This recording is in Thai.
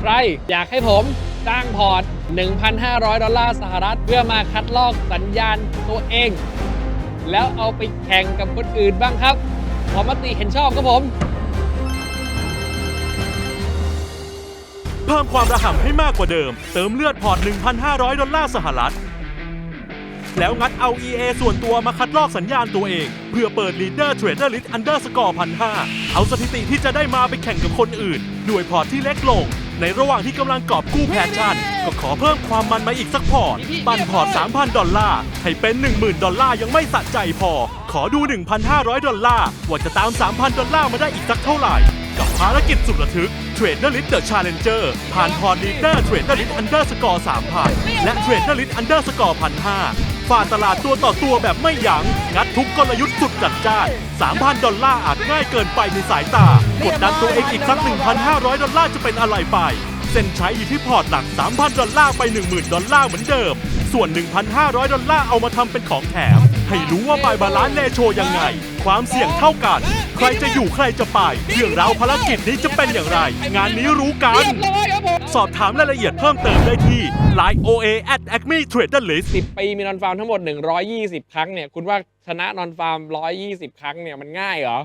ใคร อยากให้ผมจ้างพอร์ต 1,500 ดอลลาร์สหรัฐ เพื่อมาคัดลอกสัญญาณตัวเอง แล้วเอาไปแข่งกับคนอื่นบ้างครับ ขอมติเห็นชอบครับผมเพิ่มความระห่ำให้มากกว่าเดิม เติมเลือดพอร์ต 1,500 ดอลลาร์สหรัฐ แล้วงัดเอา EA ส่วนตัวมาคัดลอกสัญญาณตัวเอง เพื่อเปิด Leader Trader List Underscore 1,500เอาสถิติที่จะได้มาไปแข่งกับคนอื่น ด้วยพอร์ตที่เล็กลง ในระหว่างที่กำลังกอบกู้แพชชั่น ก็ขอเพิ่มความมันมาอีกสักพอร์ต ปั่นพอร์ต 3,000 ดอลลาร์ ให้เป็น 10,000 ดอลลาร์ยังไม่สะใจพอ ขอดู 1,500 ดอลลาร์ ว่าจะตาม 3,000 ดอลลาร์มาได้อีกสักเท่าไหร่ กับภารกิจสุดระทึก Trader List The Challenger ผ่านพอร์ต Leader Trader List Underscore 3,000และ Trader List Underscore 1,500 ฝ่าตลาดตัวต่อตัวแบบไม่ยัง้งงัดทุกกลยุทธ์สุดจัดจ้าน 3,000 ดอลลาร์อาจง่ายเกินไปในสายตา กดดันตัวเองอีกสัก 1,500 ดอลลาร์จะเป็นอะไรไป เส้นใช้อยู่ที่พอร์ตหลัก 3,000 ดอลลาร์ไป 10,000 ดอลลาร์เหมือนเดิม ส่วน 1,500 ดอลลาร์เอามาทำเป็นของแถม ให้รู้ว่าบายบาลานซ์เลโชยังไง ความเสี่ยงเท่ากัน ใครจะอยู่ใครจะไป เรื่องราวภารกิจนี้จะเป็นอย่างไร งานนี้รู้กัน สอบถามรายละเอียดเพิ่มเติมได้ที่ Line OA at Acme Trader List 10 ปีมีนอนฟาร์มทั้งหมด 120 ครั้งเนี่ย คุณว่าชนะนอนฟาร์ม 120 ครั้งเนี่ย มันง่ายเหรอ